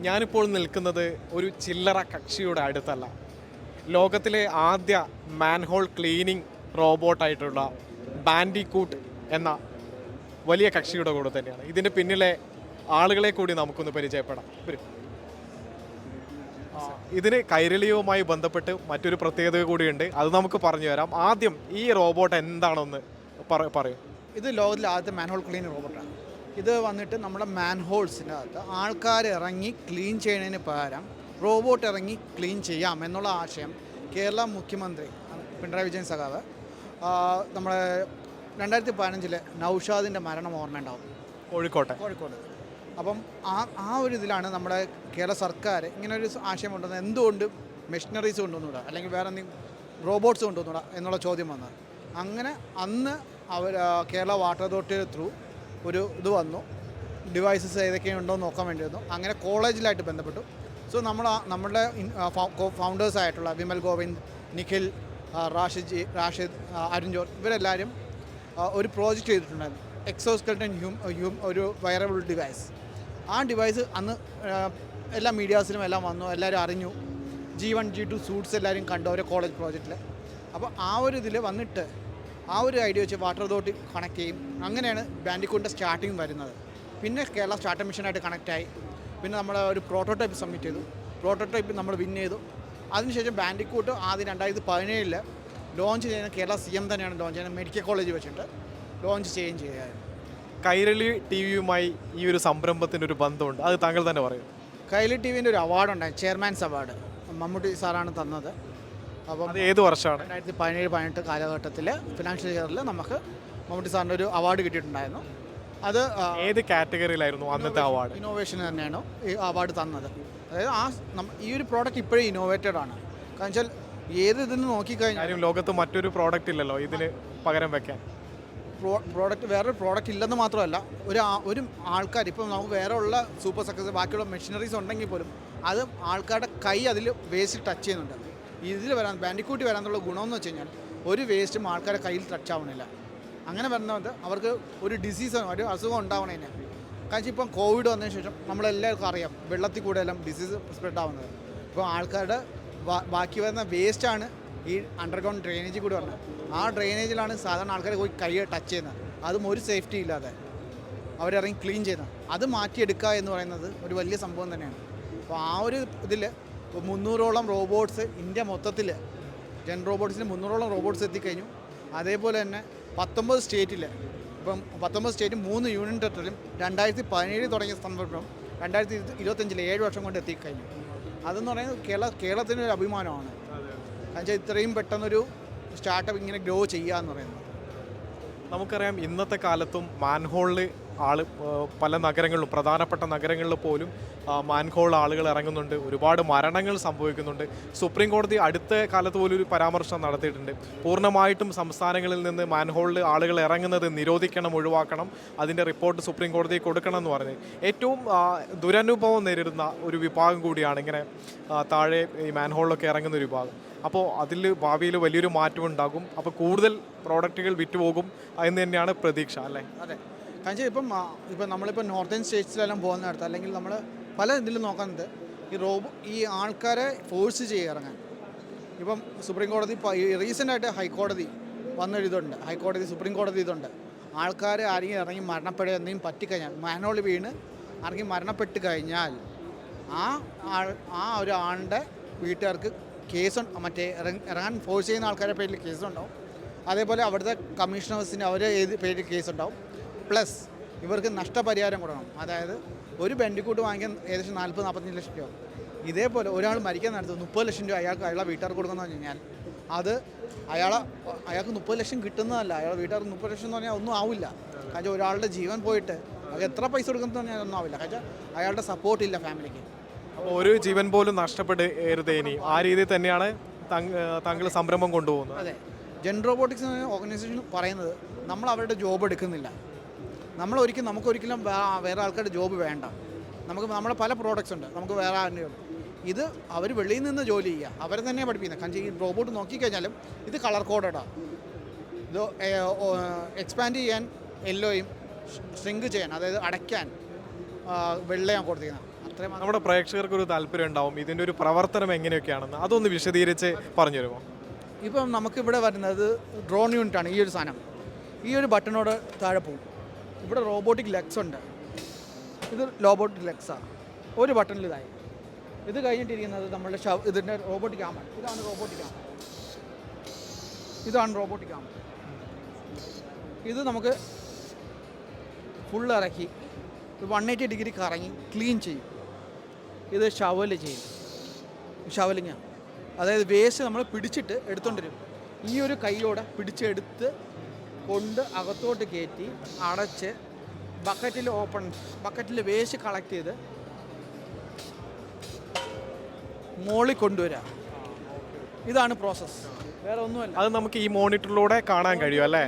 ഞാനിപ്പോൾ നിൽക്കുന്നത് ഒരു ചില്ലറ കക്ഷിയുടെ അടുത്തല്ല. ലോകത്തിലെ ആദ്യ മാൻഹോൾ ക്ലീനിങ് റോബോട്ടായിട്ടുള്ള ബാൻഡിക്കൂട്ട് എന്ന വലിയ കക്ഷിയുടെ കൂടെ തന്നെയാണ്. ഇതിന്റെ പിന്നിലെ ആളുകളെ കൂടി നമുക്കൊന്ന് പരിചയപ്പെടാം. വരും. ഇതിന് കൈരളിയുമായി ബന്ധപ്പെട്ട് മറ്റൊരു പ്രത്യേകത കൂടിയുണ്ട്. അത് നമുക്ക് പറഞ്ഞു തരാം. ആദ്യം ഈ റോബോട്ട് എന്താണെന്ന് പറയൂ. ഇത് ലോകത്തിലെ ആദ്യത്തെ മാൻഹോൾ ക്ലീനിങ് റോബോട്ടാണ്. ഇത് വന്നിട്ട് നമ്മുടെ മാൻഹോൾസിനകത്ത് അകത്ത് ആൾക്കാർ ഇറങ്ങി ക്ലീൻ ചെയ്യുന്നതിന് പകരം റോബോട്ട് ഇറങ്ങി ക്ലീൻ ചെയ്യാം എന്നുള്ള ആശയം കേരള മുഖ്യമന്ത്രി പിണറായി വിജയൻ സഖാവ് നമ്മുടെ രണ്ടായിരത്തി പതിനഞ്ചിൽ നൗഷാദിന്റെ മരണം ഓർമ്മയുണ്ടാവും കോഴിക്കോട്ടെ. കോഴിക്കോട്. അപ്പം ആ ആ ഒരു ഇതിലാണ് നമ്മുടെ കേരള സർക്കാർ ഇങ്ങനെ ഒരു ആശയം കൊണ്ടുവന്നത്. എന്തുകൊണ്ട് മെഷീനറീസ് കൊണ്ടുവന്നുകൂടാ അല്ലെങ്കിൽ വേറെ എന്തെങ്കിലും റോബോട്ട്സ് കൊണ്ടുവന്നൂടാ എന്നുള്ള ചോദ്യം വന്നത്. അങ്ങനെ അന്ന് അവർ കേരള വാട്ടർ അതോറിറ്റിയുടെ ത്രൂ ഒരു ഇത് വന്നു. ഡിവൈസസ് ഏതൊക്കെയുണ്ടോ നോക്കാൻ വേണ്ടി വന്നു. അങ്ങനെ കോളേജിലായിട്ട് ബന്ധപ്പെട്ടു. സോ നമ്മൾ നമ്മുടെ ഫൗണ്ടേഴ്സ് ആയിട്ടുള്ള വിമൽ ഗോവിന്ദ് നിഖിൽ റാഷിദ് റാഷിദ് അരുൺ ജോർ ഇവരെല്ലാവരും ഒരു പ്രോജക്റ്റ് ചെയ്തിട്ടുണ്ടായിരുന്നു. എക്സോസ്കെൽട്ടൻ ഹ്യൂം ഹ്യൂം ഒരു വയറബിൾ ഡിവൈസ് ആ ഡിവൈസ് അന്ന് എല്ലാ മീഡിയാസിലും എല്ലാം വന്നു. എല്ലാവരും അറിഞ്ഞു. G one G two suits എല്ലാവരും കണ്ടു അവരെ കോളേജ് പ്രോജക്റ്റിൽ അപ്പോൾ ആ ഒരു ഇതിൽ വന്നിട്ട് ആ ഒരു ഐഡിയ വെച്ച് വാട്ടർ അതോറിറ്റി കണക്ട് ചെയ്യും. അങ്ങനെയാണ് ബാൻഡിക്കൂട്ടിന്റെ സ്റ്റാർട്ടിങ് വരുന്നത്. പിന്നെ കേരള സ്റ്റാർട്ടപ്പ് മിഷനായിട്ട് കണക്റ്റായി പിന്നെ നമ്മൾ ഒരു പ്രോട്ടോടൈപ്പ് സബ്മിറ്റ് ചെയ്തു. പ്രോട്ടോടൈപ്പ് നമ്മൾ വിൻ ചെയ്തു. അതിനുശേഷം ബാൻഡിക്കൂട്ട് ആദ്യം രണ്ടായിരത്തി പതിനേഴിൽ ലോഞ്ച് ചെയ്യുന്ന കേരള സി എം തന്നെയാണ് ലോഞ്ച് ചെയ്യുന്നത്. മെഡിക്കൽ കോളേജ് വെച്ചിട്ട് ലോഞ്ച് ചെയ്യുകയും ചെയ്യുകയായിരുന്നു. കൈരളി ടി വിയുമായി ഈ ഒരു സംരംഭത്തിന്റെ ഒരു ബന്ധമുണ്ട്. അത് താങ്കൾ തന്നെ പറയും. കൈരളി ടി വിന്റെ ഒരു അവാർഡ് ഉണ്ടായി. ചെയർമാൻസ് അവാർഡ് മമ്മൂട്ടി സാറാണ് തന്നത്. അപ്പം അത് ഏത് വർഷമാണ്? രണ്ടായിരത്തി പതിനേഴ് പതിനെട്ട് കാലഘട്ടത്തിൽ ഫിനാൻഷ്യൽ ഇയറിൽ നമുക്ക് മമ്മൂട്ടി സാറിന്റെ ഒരു അവാർഡ് കിട്ടിയിട്ടുണ്ടായിരുന്നു. അത് ഏത് കാറ്റഗറിയിലായിരുന്നു അന്നത്തെ അവാർഡ് ഇന്നോവേഷൻ തന്നെയാണ് ഈ അവാർഡ് തന്നത്. അതായത് ആ ഈ ഒരു പ്രോഡക്റ്റ് ഇപ്പോഴും ഇന്നോവേറ്റഡ് ആണ്. കാരണം വെച്ചാൽ ഏത് ഇതിന് നോക്കിക്കഴിഞ്ഞാൽ ലോകത്ത് മറ്റൊരു പ്രോഡക്റ്റ് ഇല്ലല്ലോ ഇതിന് പകരം വെക്കാൻ. പ്രോഡക്റ്റ് വേറൊരു പ്രോഡക്റ്റ് ഇല്ലെന്ന് മാത്രമല്ല ഒരു ഒരു ആൾക്കാർ ഇപ്പം നമുക്ക് വേറെ ഉള്ള സൂപ്പർ സക്സസ് ബാക്കിയുള്ള മെഷീനറീസ് ഉണ്ടെങ്കിൽ പോലും അത് ആൾക്കാരുടെ കൈ അതിൽ വേസ്റ്റ് ടച്ച് ചെയ്യുന്നുണ്ട്. ഇതിൽ വരാൻ ബാൻഡിക്കൂട്ടി വരാനുള്ള ഗുണമെന്ന് വെച്ച് കഴിഞ്ഞാൽ ഒരു വേസ്റ്റും ആൾക്കാരെ കയ്യിൽ ടച്ച് ആവണില്ല. അങ്ങനെ വരുന്നത് അവർക്ക് ഒരു ഡിസീസ് ഒരു അസുഖം ഉണ്ടാവണേനെ. കാരണം ഇപ്പം കോവിഡ് വന്നതിന് ശേഷം നമ്മളെല്ലാവർക്കും അറിയാം വെള്ളത്തിൽ കൂടെ എല്ലാം ഡിസീസ് സ്പ്രെഡ് ആവുന്നത്. ഇപ്പോൾ ആൾക്കാരുടെ ബാക്കി വരുന്ന വേസ്റ്റാണ് ഈ അണ്ടർഗ്രൗണ്ട് ഡ്രെയിനേജിൽ കൂടെ വരുന്നത് ആ ഡ്രെയിനേജിലാണ് സാധാരണ ആൾക്കാരെ പോയി കൈ ടച്ച് ചെയ്യുന്നത്. അതും ഒരു സേഫ്റ്റി ഇല്ലാതെ അവരിറങ്ങി ക്ലീൻ ചെയ്യുന്നത്. അത് മാറ്റിയെടുക്കുക എന്ന് പറയുന്നത് ഒരു വലിയ സംഭവം തന്നെയാണ്. അപ്പോൾ ആ ഒരു ഇതിൽ മുന്നൂറോളം റോബോട്ട്സ് ഇന്ത്യ മൊത്തത്തിൽ ജെൻ റോബോട്ട്സിന് മുന്നൂറോളം റോബോട്ട്സ് എത്തിക്കഴിഞ്ഞു. അതേപോലെ തന്നെ പത്തൊമ്പത് സ്റ്റേറ്റിൽ ഇപ്പം പത്തൊമ്പത് സ്റ്റേറ്റും മൂന്ന് യൂണിയൻ ടെറിട്ടറിയും രണ്ടായിരത്തി പതിനേഴ് തുടങ്ങിയ സംരംഭം രണ്ടായിരത്തി ഇരുപത്തഞ്ചിൽ ഏഴ് വർഷം കൊണ്ട് എത്തിക്കഴിഞ്ഞു. അതെന്ന് പറയുന്നത് കേരള കേരളത്തിന്റെ ഒരു അഭിമാനമാണ്. കാരണം വെച്ചാൽ ഇത്രയും പെട്ടെന്നൊരു സ്റ്റാർട്ടപ്പ് ഇങ്ങനെ ഗ്രോ ചെയ്യുക എന്ന് പറയുന്നത്. നമുക്കറിയാം ഇന്നത്തെ കാലത്തും മാൻഹോളിൽ ആൾ ആ, പല നഗരങ്ങളിലും പ്രധാനപ്പെട്ട നഗരങ്ങളിൽ പോലും മാൻഹോൾ ആളുകൾ ഇറങ്ങുന്നുണ്ട്. ഒരുപാട് മരണങ്ങൾ സംഭവിക്കുന്നുണ്ട്. സുപ്രീം കോടതി അടുത്ത കാലത്ത് പോലും ഒരു പരാമർശം നടത്തിയിട്ടുണ്ട്. പൂർണമായിട്ടും സംസ്ഥാനങ്ങളിൽ നിന്ന് മാൻഹോളിൽ ആളുകൾ ഇറങ്ങുന്നത് നിരോധിക്കണം ഒഴിവാക്കണം. അതിന്റെ റിപ്പോർട്ട് സുപ്രീം കോടതിയിൽ കൊടുക്കണം എന്ന് പറഞ്ഞ്. ഏറ്റവും ദുരനുഭവം നേരിടുന്ന ഒരു വിഭാഗം കൂടിയാണ് ഇങ്ങനെ താഴെ ഈ മാൻഹോളിലൊക്കെ ഇറങ്ങുന്ന ഒരു വിഭാഗം. അപ്പോൾ അതിൽ ഭാവിയിൽ വലിയൊരു മാറ്റം ഉണ്ടാകും അപ്പോൾ കൂടുതൽ പ്രോഡക്റ്റുകൾ വിറ്റുപോകും എന്ന് തന്നെയാണ് പ്രതീക്ഷ അല്ലേ? അതെ. കാരണം വെച്ചാൽ ഇപ്പം ഇപ്പം നമ്മളിപ്പോൾ നോർത്തേൺ സ്റ്റേറ്റ്സിലെല്ലാം പോകുന്നിടത്ത് അല്ലെങ്കിൽ നമ്മൾ പല ഇതിലും നോക്കുന്നത് ഈ റോബോ ഈ ആൾക്കാരെ ഫോഴ്സ് ചെയ്യുക ഇറങ്ങാൻ ഇപ്പം സുപ്രീം കോടതി റീസെന്റ് ആയിട്ട് ഹൈക്കോടതി വന്നൊരിതുണ്ട് ഹൈക്കോടതി സുപ്രീം കോടതി ഇതുണ്ട്. ആൾക്കാർ ആരെങ്കിലും ഇറങ്ങി മരണപ്പെടുക എന്തെങ്കിലും പറ്റിക്കഴിഞ്ഞാൽ മാനോളി വീണ് ആരെങ്കിലും മരണപ്പെട്ട് കഴിഞ്ഞാൽ ആ ആൾ ആ ആളുടെ വീട്ടുകാർക്ക് കേസ് മറ്റേ ഇറങ്ങ- ഇറങ്ങാൻ ഫോഴ്സ് ചെയ്യുന്ന ആൾക്കാരുടെ പേരിൽ കേസുണ്ടാവും അതേപോലെ അവിടുത്തെ കമ്മീഷണേഴ്സിന് അവരെ ഏത് പേരിൽ കേസുണ്ടാവും പ്ലസ് ഇവർക്ക് നഷ്ടപരിഹാരം കൊടുക്കണം. അതായത് ഒരു ബെൻഡിക്കൂട്ട് വാങ്ങിക്കാൻ ഏകദേശം നാൽപ്പത് നാൽപ്പത്തഞ്ച് ലക്ഷം രൂപ. ഇതേപോലെ ഒരാൾ മരിക്കാൻ നടത്തും മുപ്പത് ലക്ഷം രൂപ അയാൾക്ക് അയാളെ വീട്ടുകാർക്ക് കൊടുക്കുന്ന കഴിഞ്ഞാൽ അത് അയാളെ അയാൾക്ക് മുപ്പത് ലക്ഷം കിട്ടുന്നതല്ല. അയാളെ വീട്ടുകാർക്ക് മുപ്പത് ലക്ഷം എന്ന് പറഞ്ഞാൽ ഒന്നും ആവില്ല. കാരണം ഒരാളുടെ ജീവൻ പോയിട്ട് അത് എത്ര പൈസ കൊടുക്കുന്നത് പറഞ്ഞാൽ ഒന്നും ആവില്ല. കാരണം അയാളുടെ സപ്പോർട്ടില്ല ഫാമിലിക്ക് ഒരു ജീവൻ പോലും നഷ്ടപ്പെടരുത് ഇനി. ആ രീതിയിൽ തന്നെയാണ് താങ്ക- താങ്കൾ സംരംഭം കൊണ്ടുപോകുന്നത്. അതെ. ജെൻ റോബോട്ടിക്സ് ഓർഗനൈസേഷൻ പറയുന്നത് നമ്മൾ അവരുടെ ജോബ് എടുക്കുന്നില്ല. നമ്മൾ ഒരിക്കലും നമുക്കൊരിക്കലും വേറെ ആൾക്കാരുടെ ജോബ് വേണ്ട. നമുക്ക് നമ്മുടെ പല പ്രോഡക്റ്റ്സ് ഉണ്ട്. നമുക്ക് വേറെ ആരുടെ ജോബ് ഇത് അവർ വെളിയിൽ നിന്ന് ജോലി ചെയ്യുക. അവരെ തന്നെ പഠിപ്പിക്കുന്നത്. കാരണം ഈ റോബോട്ട് നോക്കിക്കഴിഞ്ഞാലും ഇത് കളർ കോഡഡാണ് ഇത് എക്സ്പാൻഡ് ചെയ്യാൻ യെല്ലോയും ഷ്രിങ്ക് ചെയ്യാൻ അതായത് അടയ്ക്കാൻ വെള്ളയാണ് കൊടുത്തിരിക്കുന്നത്. അത്രയും നമ്മുടെ പ്രേക്ഷകർക്ക് ഒരു താല്പര്യം ഉണ്ടാവും. ഇതിന്റെ ഒരു പ്രവർത്തനം എങ്ങനെയൊക്കെയാണെന്ന്. അതൊന്ന് വിശദീകരിച്ച് പറഞ്ഞു തരുമോ? ഇപ്പം നമുക്കിവിടെ വരുന്നത് ഡ്രോൺ യൂണിറ്റ് ആണ്. ഈ ഒരു സാധനം. ഈ ഒരു ബട്ടണോട് താഴെ പോകും. ഇവിടെ റോബോട്ടിക് ലെഗ്സ് ഉണ്ട്. ഇത് റോബോട്ടിക് ലെഗ്സാണ് ഒരു ബട്ടണിൽ ഇതായി. ഇത് കഴിഞ്ഞിട്ടിരിക്കുന്നത് നമ്മളുടെ ഷവ് ഇതിന്റെ റോബോട്ടിക് ആമ ഇതാണ് റോബോട്ടിക് ആമ ഇതാണ് റോബോട്ടിക് ആമ ഇത് നമുക്ക് ഫുൾ ഇറക്കി വൺ എയ്റ്റി ഡിഗ്രി കറങ്ങി ക്ലീൻ ചെയ്യും. ഇത് ഷവൽ ചെയ്യും. ഷവലിങ്ങാണ് അതായത് വേസ്റ്റ് നമ്മൾ പിടിച്ചിട്ട് എടുത്തോണ്ടിരും. ഈ ഒരു കൈയോടെ പിടിച്ചെടുത്ത് കൊണ്ട് അകത്തോട്ട് കയറ്റി അടച്ച് ബക്കറ്റിൽ ഓപ്പൺ ബക്കറ്റിൽ വേസ്റ്റ് കളക്ട് ചെയ്ത് മോളി കൊണ്ടുവരിക ഇതാണ് പ്രോസസ് വേറെ ഒന്നുമല്ല. അത് നമുക്ക് ഈ മോണിറ്ററിലൂടെ കാണാൻ കഴിയും അല്ലേ?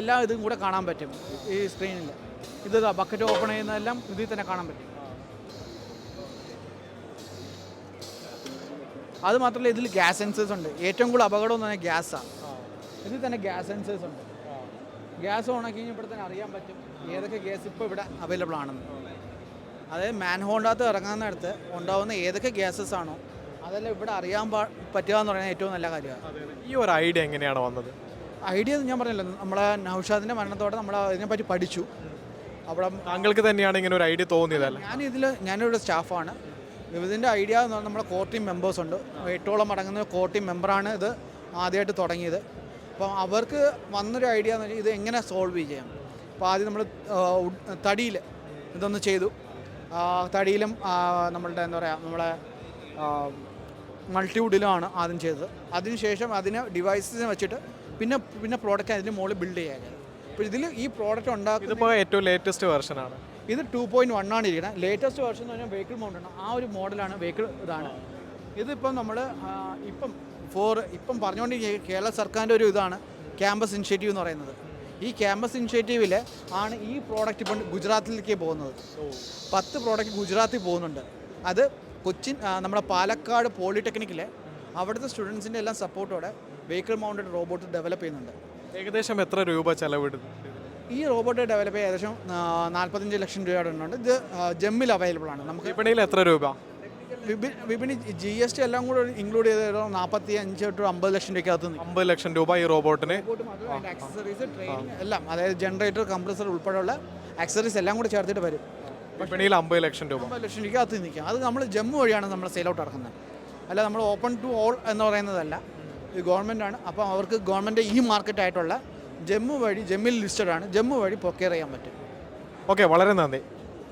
എല്ലാ ഇതും കൂടെ കാണാൻ പറ്റും ഈ സ്ക്രീനിൽ ഇത് ബക്കറ്റ് ഓപ്പൺ ചെയ്യുന്നതെല്ലാം ഇതിൽ തന്നെ കാണാൻ പറ്റും. അത് മാത്രമല്ല ഇതിൽ ഗ്യാസ് സെൻസേഴ്സ് ഉണ്ട്. ഏറ്റവും കൂടുതൽ അപകടം എന്ന് പറഞ്ഞാൽ ഗ്യാസാണ് ഇതിൽ തന്നെ ഗ്യാസ് സെൻസേഴ്സ് ഉണ്ട്. ഗ്യാസ് ഓണാക്കി കഴിഞ്ഞപ്പോൾ തന്നെ അറിയാൻ പറ്റും ഏതൊക്കെ ഗ്യാസ് ഇപ്പോൾ ഇവിടെ അവൈലബിൾ ആണെന്ന്. അതായത് മാൻ ഹോണ്ടകത്ത് ഇറങ്ങുന്നിടത്ത് ഉണ്ടാവുന്ന ഏതൊക്കെ ഗ്യാസസ് ആണോ അതെല്ലാം ഇവിടെ അറിയാൻ പാ പറ്റുക എന്ന് പറയുന്നത് ഏറ്റവും നല്ല കാര്യമാണ്. ഈ ഒരു ഐഡിയ എങ്ങനെയാണ് വന്നത്? ഐഡിയ ഞാൻ പറഞ്ഞല്ലോ നമ്മളെ നൗഷാദിന്റെ മരണത്തോടെ നമ്മൾ അതിനെപ്പറ്റി പഠിച്ചു. അവിടെ താങ്കൾക്ക് തന്നെയാണ് ഇങ്ങനെ ഒരു ഐഡിയ തോന്നിയതല്ല ഞാൻ ഇതിൽ ഞാനിവിടെ സ്റ്റാഫാണ്. ഇതിന്റെ ഐഡിയ എന്ന് പറഞ്ഞാൽ നമ്മുടെ കോർ ടീം മെമ്പേഴ്സ് ഉണ്ട്. എട്ടോളം അടങ്ങുന്ന കോർ ടീം മെമ്പറാണ് ഇത് ആദ്യമായിട്ട് തുടങ്ങിയത്. അപ്പം അവർക്ക് വന്നൊരു ഐഡിയ എന്ന് വെച്ചാൽ ഇത് എങ്ങനെ സോൾവ് ചെയ്യാം? അപ്പോൾ ആദ്യം നമ്മൾ തടിയിൽ ഇതൊന്ന് ചെയ്തു. തടിയിലും നമ്മളുടെ എന്താ പറയുക നമ്മളെ മൾട്ടിവുഡിലുമാണ് ആദ്യം ചെയ്തത്. അതിനുശേഷം അതിനെ ഡിവൈസസിനെ വെച്ചിട്ട് പിന്നെ പിന്നെ പ്രോഡക്റ്റ് അതിന്റെ മുകളിൽ ബിൽഡ് ചെയ്യാൻ അപ്പോൾ ഇതിൽ ഈ പ്രോഡക്റ്റ് ഉണ്ടാക്കുന്നത് ഇതിപ്പോൾ ഏറ്റവും ലേറ്റസ്റ്റ് വെർഷനാണ് ഇത് ടു പോയിന്റ് വൺ ആണ് ഇരിക്കുന്നത് ലേറ്റസ്റ്റ് വെർഷൻ എന്ന് പറഞ്ഞാൽ വെഹിക്കിൾ മൗണ്ട് ആണ്. ആ ഒരു മോഡലാണ് വെഹിക്കിൾ ഇതാണ്. ഇതിപ്പം നമ്മൾ ഇപ്പം ഫോർ ഇപ്പം പറഞ്ഞുകൊണ്ടിരിക്കുക കേരള സർക്കാരിന്റെ ഒരു ഇതാണ് ക്യാമ്പസ് ഇനിഷ്യേറ്റീവ് എന്ന് പറയുന്നത്. ഈ ക്യാമ്പസ് ഇനിഷ്യേറ്റീവിൽ ആണ് ഈ പ്രോഡക്റ്റ് ഇപ്പം ഗുജറാത്തിലേക്ക് പോകുന്നത്. പത്ത് പ്രോഡക്റ്റ് ഗുജറാത്തിൽ പോകുന്നുണ്ട്. അത് കൊച്ചിൻ നമ്മുടെ പാലക്കാട് പോളിടെക്നിക്കിലെ അവിടുത്തെ സ്റ്റുഡൻസിന്റെ എല്ലാം സപ്പോർട്ടോടെ വെഹിക്കിൾ മൗണ്ടഡ് റോബോട്ട് ഡെവലപ്പ് ചെയ്യുന്നുണ്ട്. ഏകദേശം എത്ര രൂപ ചെലവിടും ഈ റോബോട്ട് ഡെവലപ്പ് ചെയ്യാൻ ഏകദേശം നാൽപ്പത്തഞ്ച് ലക്ഷം രൂപയുടെ ഉണ്ട് ഇത് ജമ്മിൽ അവൈലബിൾ ആണ്. നമുക്ക് വിപണിയിൽ എത്ര രൂപ? വിപണി ജി എസ് ടി എല്ലാം കൂടെ ഇൻക്ലൂഡ് ചെയ്ത് നാൽപ്പത്തി അഞ്ച് ടു അമ്പത് ലക്ഷം രൂപയ്ക്കകത്ത് അമ്പത് ലക്ഷം രൂപ ഈ റോബോട്ടിന്? ആക്സസറീസ് ട്രെയിനിങ് എല്ലാം അതായത് ജനറേറ്റർ കംപ്രസർ ഉൾപ്പെടെയുള്ള ആക്സസറീസ് എല്ലാം കൂടെ ചേർത്തിട്ട് വരും. വിപണിയിൽ അമ്പത് ലക്ഷം രൂപ. അമ്പത് ലക്ഷം രൂപയ്ക്കകത്ത് നിൽക്കും. അത് നമ്മൾ ജമ്മു വഴിയാണ് നമ്മൾ സെയിൽ ഔട്ട് ഇറക്കുന്നത് അല്ല നമ്മൾ ഓപ്പൺ ടു ഓൾ എന്ന് പറയുന്നതല്ല. ഇത് ഗവൺമെന്റ് ആണ്. അപ്പോൾ അവർക്ക് ഗവൺമെന്റ് ഈ മാർക്കറ്റായിട്ടുള്ള ജമ്മു വഴി ജമ്മിൽ ലിസ്റ്റഡ് ആണ്. ജമ്മു വഴി പൊക്കേർ ചെയ്യാൻ പറ്റും. ഓക്കെ വളരെ നന്ദി.